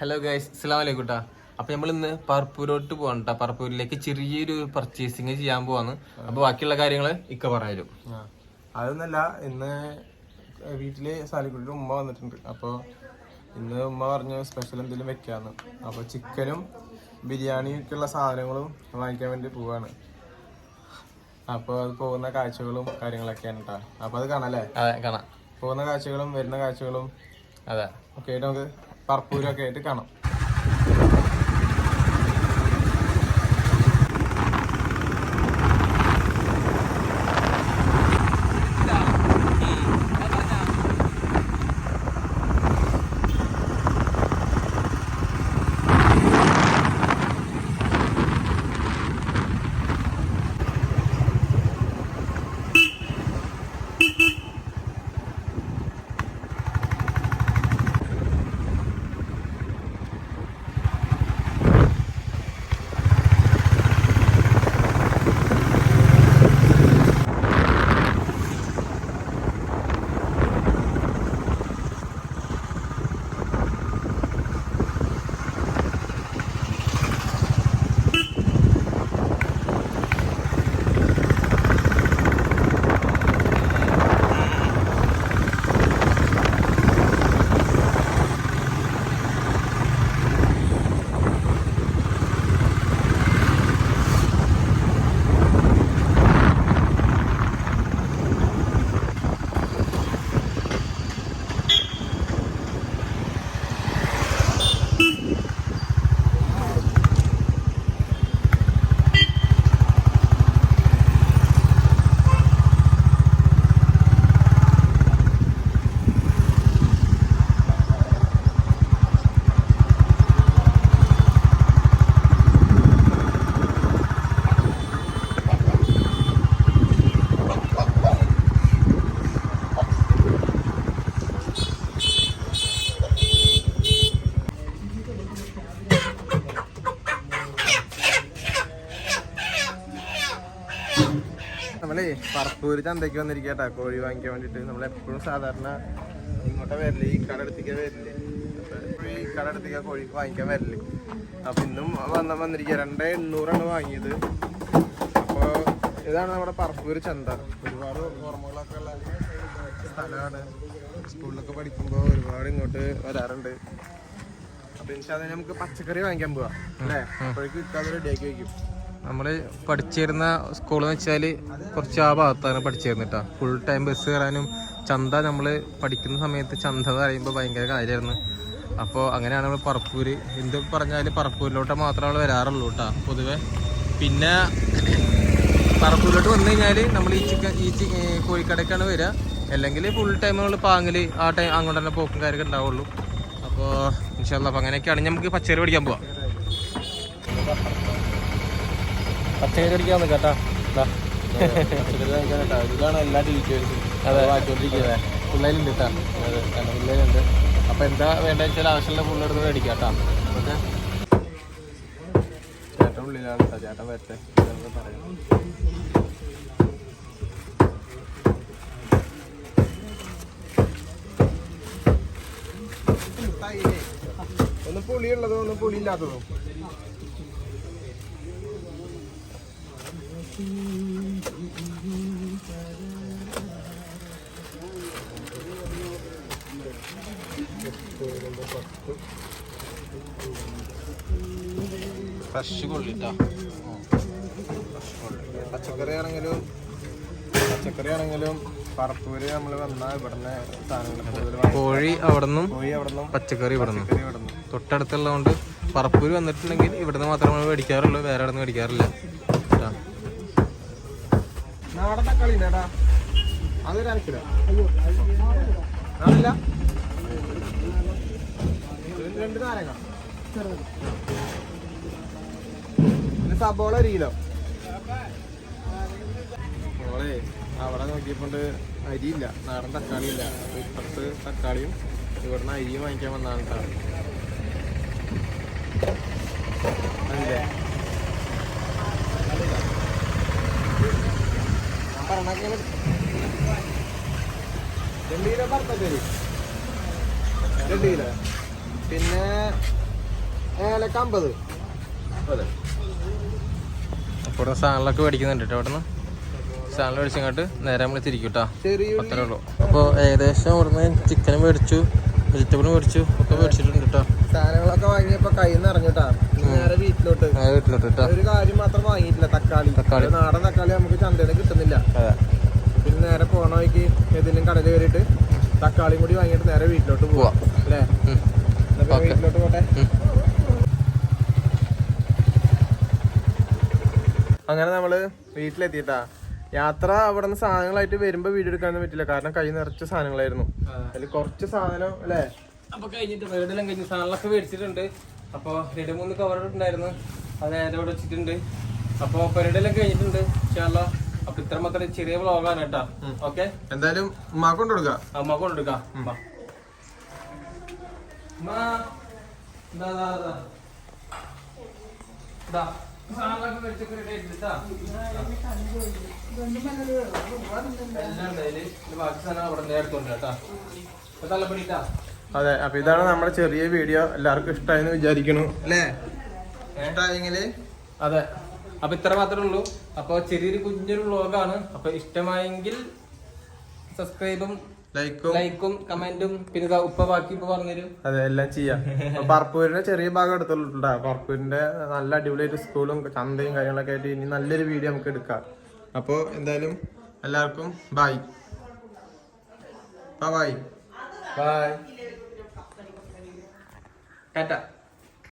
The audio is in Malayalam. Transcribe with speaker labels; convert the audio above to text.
Speaker 1: ഹലോ ഗൈസ് അസ്സാം വലൈക്കും കേട്ടാ അപ്പൊ നമ്മൾ ഇന്ന് പർപ്പൂരോട്ട് പോകണം കേട്ടോ പർപ്പൂരിലേക്ക് ചെറിയൊരു പർച്ചേസിങ് ചെയ്യാൻ പോവാണ്. അപ്പൊ ബാക്കിയുള്ള കാര്യങ്ങൾ ഇക്ക പറയാലും.
Speaker 2: അതൊന്നല്ല ഇന്ന് വീട്ടിൽ സാലിക്കുട്ടിയുടെ ഉമ്മ വന്നിട്ടുണ്ട്. അപ്പോൾ ഇന്ന് ഉമ്മ പറഞ്ഞു സ്പെഷ്യൽ എന്തെങ്കിലും വെക്കാന്ന്. അപ്പോൾ ചിക്കനും ബിരിയാണിയൊക്കെയുള്ള സാധനങ്ങളും വാങ്ങിക്കാൻ വേണ്ടി പോവാണ്. അപ്പോൾ അത് പോകുന്ന കാഴ്ചകളും കാര്യങ്ങളൊക്കെയാണ് കേട്ടോ അപ്പോൾ അത് കാണാല്ലേ
Speaker 1: അതെ കാണാം.
Speaker 2: പോകുന്ന കാഴ്ചകളും വരുന്ന കാഴ്ചകളും
Speaker 1: അതെ.
Speaker 2: ഓക്കെ നമുക്ക് പറപ്പൂരൊക്കെ ആയിട്ട് കാണാം. നമ്മളേ പറപ്പൂര് ചന്തയ്ക്ക് വന്നിരിക്കട്ടാ കോഴി വാങ്ങിക്കാൻ വേണ്ടിട്ട് നമ്മൾ എപ്പോഴും സാധാരണ ഇങ്ങോട്ടേ വരൽ. ഈ കടടുത്തേക്ക് വരൽ. അപ്പൊ ഈ കടടുത്തേക്ക് കോഴി വാങ്ങിക്കാൻ വരൽ. അപ്പൊ ഇന്നും വന്ന വന്നിരിക്കുക രണ്ടേ എണ്ണൂറാണ് വാങ്ങിയത്. അപ്പൊ ഇതാണ് നമ്മുടെ പറപ്പൂർ ചന്ത. ഒരുപാട് ഓർമ്മകളൊക്കെ ഉള്ള സ്ഥലമാണ്. സ്കൂളിലൊക്കെ പഠിക്കുമ്പോൾ ഒരുപാട് ഇങ്ങോട്ട് വരാറുണ്ട്. അപ്പൊ ഇൻഷാല്ല നമുക്ക് പച്ചക്കറി വാങ്ങിക്കാൻ പോവാം. അല്ലേ? അപ്പോഴേക്കും ഇക്കാതെ റെഡിയാക്കി വെക്കും.
Speaker 1: നമ്മൾ പഠിച്ചിരുന്ന സ്കൂൾ എന്ന് വെച്ചാൽ കുറച്ച് ആ ഭാഗത്താണ് പഠിച്ചിരുന്നിട്ടാ ഫുൾ ടൈം ബസ് കയറാനും ചന്ത നമ്മൾ പഠിക്കുന്ന സമയത്ത് ചന്ത എന്ന് പറയുമ്പോൾ ഭയങ്കര കാര്യമായിരുന്നു അപ്പോൾ അങ്ങനെയാണ് നമ്മൾ പറപ്പൂർ എന്ത് പറഞ്ഞാൽ പറപ്പൂരിലോട്ട് മാത്രമേ നമ്മൾ വരാറുള്ളൂ കേട്ടാ പൊതുവെ. പിന്നെ പറപ്പൂരിലോട്ട് വന്നു കഴിഞ്ഞാൽ നമ്മൾ ഈ ചിക്കൻ ഈ ചി- കോഴിക്കടക്കാണ് വരിക അല്ലെങ്കിൽ ഫുൾ ടൈം നമ്മൾ പാങ്ങിൽ ആ ടൈം അങ്ങോട്ട് തന്നെ പോക്കും കാര്യമൊക്കെ ഉണ്ടാവുള്ളൂ. അപ്പോൾ ഇൻഷാല്ല അപ്പോൾ അങ്ങനെയൊക്കെയാണ്. നമുക്ക് പച്ചക്കറി പഠിക്കാൻ പോവാം. പച്ചക്കറി പഠിക്കാൻ കേട്ടാ
Speaker 2: ഇതിലാണ് എല്ലാ ഡീറ്റെയിൽസും
Speaker 1: അതെ. പിള്ളേരുണ്ട് കേട്ടാ.
Speaker 2: അതെ
Speaker 1: പിള്ളേരുണ്ട്. എന്താ വേണ്ടത് വെച്ചാൽ ആവശ്യമുള്ള പുള്ളെടുത്ത് മേടിക്കാം കേട്ടാ. ഓക്കെ?
Speaker 2: ചേട്ടൻ ഉള്ളിലാണ് കേട്ടോ. ചേട്ടൻ വരട്ടെ. പറയാം ഒന്ന് പുളിയുള്ളതും ഒന്ന് പുളി ഇല്ലാത്തതും
Speaker 1: ഫ്രഷ് കൊള്ളിട്ടാ
Speaker 2: പച്ചക്കറി ആണെങ്കിലും പച്ചക്കറി ആണെങ്കിലും പറപ്പൂര് നമ്മൾ വന്നാൽ ഇവിടുന്ന് സാധനങ്ങൾ
Speaker 1: കോഴി അവിടുന്നും
Speaker 2: കോഴി അവിടുന്ന്
Speaker 1: പച്ചക്കറി
Speaker 2: ഇവിടുന്ന്.
Speaker 1: തൊട്ടടുത്തുള്ളതുകൊണ്ട് പറപ്പൂര് വന്നിട്ടുണ്ടെങ്കിൽ ഇവിടുന്ന് മാത്രമേ മേടിക്കാറുള്ളൂ വേറെ അവിടെ നിന്ന് മേടിക്കാറില്ല
Speaker 2: നാടൻ തക്കാളി ഉണ്ടേടാ അതൊരു അരക്കിട നാളില്ല ഇത് രണ്ട് നാരങ്ങ പിന്നെ സബോള ഒരു കിലോ. സബോളേ അവിടെ നോക്കിയപ്പോണ്ട് അരിയില്ല. നാടൻ തക്കാളി ഇല്ല അപ്പൊ ഇപ്പുറത്ത് തക്കാളിയും ഇവിടുന്ന് അരിയും വാങ്ങിക്കാൻ വന്നതാണ് കേട്ടോ അതില്ലേ രണ്ട് കിലോ പറത്തരി രണ്ട് കിലോ പിന്നെ പതിനാലൊക്കെ അമ്പത് അതെ
Speaker 1: അപ്പോൾ സാധനങ്ങളൊക്കെ മേടിക്കുന്നുണ്ട് കേട്ടോ അവിടെ നിന്ന് സാധനം മേടിച്ചങ്ങോട്ട് നേരെ നമ്മൾ തിരിക്കും കേട്ടോ
Speaker 2: ചെറിയ
Speaker 1: അത്രേ ഉള്ളൂ. അപ്പോൾ ഏകദേശം ഇവിടുന്ന് ചിക്കനും മേടിച്ചു വെജിറ്റബിളും മേടിച്ചു ഒക്കെ മേടിച്ചിട്ടുണ്ട് കേട്ടോ
Speaker 2: സാധനങ്ങളൊക്കെ വാങ്ങിയപ്പോ കയ്യിൽ നിന്ന് ഇറങ്ങിട്ടാ നേരെ വീട്ടിലോട്ട്
Speaker 1: വീട്ടിലോട്ട്
Speaker 2: ഒരു കാര്യം മാത്രം വാങ്ങിയിട്ടില്ല തക്കാളി.
Speaker 1: തക്കാളി.
Speaker 2: നാടൻ തക്കാളി നമുക്ക് ചന്തയിൽ കിട്ടുന്നില്ല. പിന്നെ നേരെ പോണ വഴിക്ക് ഏതെങ്കിലും കടയിൽ കയറിയിട്ട് തക്കാളിയും കൂടി വാങ്ങിയിട്ട് നേരെ വീട്ടിലോട്ട് പോവാം. അല്ലേ. വീട്ടിലോട്ട് പോട്ടെ. അങ്ങനെ നമ്മൾ വീട്ടിലെത്തിയിട്ടാ. യാത്ര അവിടെ നിന്ന് സാധനങ്ങളായിട്ട് വരുമ്പോ വീഡിയോ എടുക്കാനൊന്നും പറ്റില്ല. കാരണം കൈ നിറച്ച സാധനങ്ങളായിരുന്നു. അതിൽ കുറച്ച് സാധനം അല്ലേ?
Speaker 1: അപ്പൊ കഴിഞ്ഞിട്ട് വീടെല്ലാം കഴിഞ്ഞ് സാധനങ്ങളൊക്കെ മേടിച്ചിട്ടുണ്ട്. അപ്പോൾ രണ്ട് മൂന്ന് കവർ ഉണ്ടായിരുന്നു അത് നേരെ ഇവിടെ വെച്ചിട്ടുണ്ട്. അപ്പോൾ പരിപാടിയെല്ലാം കഴിഞ്ഞിട്ടുണ്ട് ഇൻഷാല്ല അപ്പൊ ഇത്ര മാത്രം ചെറിയ വ്ളോഗാണ് കേട്ടോ. ഓക്കെ
Speaker 2: എന്തായാലും ഉമ്മാക്ക് കൊണ്ട് കൊടുക്കാം.
Speaker 1: അമ്മ കൊണ്ടെടുക്കാം. ഉമ്മ, ബാക്കി സാധനം അവിടെ നേരത്തുണ്ട് കേട്ടാ. ഇപ്പൊ തലപ്പടിട്ടാ
Speaker 2: അതെ അപ്പൊ ഇതാണ് നമ്മുടെ ചെറിയ വീഡിയോ. എല്ലാവർക്കും ഇഷ്ടമായെന്ന് വിചാരിക്കണു അല്ലേ? ഇഷ്ടമായെങ്കിൽ
Speaker 1: അതെ. അപ്പൊ ഇത്ര മാത്രമേ ഉള്ളൂ. അപ്പൊ ചെറിയൊരു കുഞ്ഞൊരു വ്ളോഗാണ്. അപ്പൊ ഇഷ്ടമായെങ്കിൽ സബ്സ്ക്രൈബും
Speaker 2: ലൈക്കും.
Speaker 1: ലൈക്കും കമന്റും. പിന്നെ ഉപ്പ ബാക്കി ഇപ്പൊ പറഞ്ഞുതരും.
Speaker 2: അതെ എല്ലാം ചെയ്യാം. പർപ്പൂരിന്റെ ചെറിയ ഭാഗം എടുത്തിട്ടുണ്ട് പറപ്പൂരിന്റെ നല്ല അടിപൊളിയായിട്ട് സ്കൂളും ചന്തയും കാര്യങ്ങളൊക്കെ ആയിട്ട് ഇനി നല്ലൊരു വീഡിയോ നമുക്ക് എടുക്കാം. അപ്പോ എന്തായാലും എല്ലാവർക്കും bye bye. Bye.
Speaker 1: Eh, Kata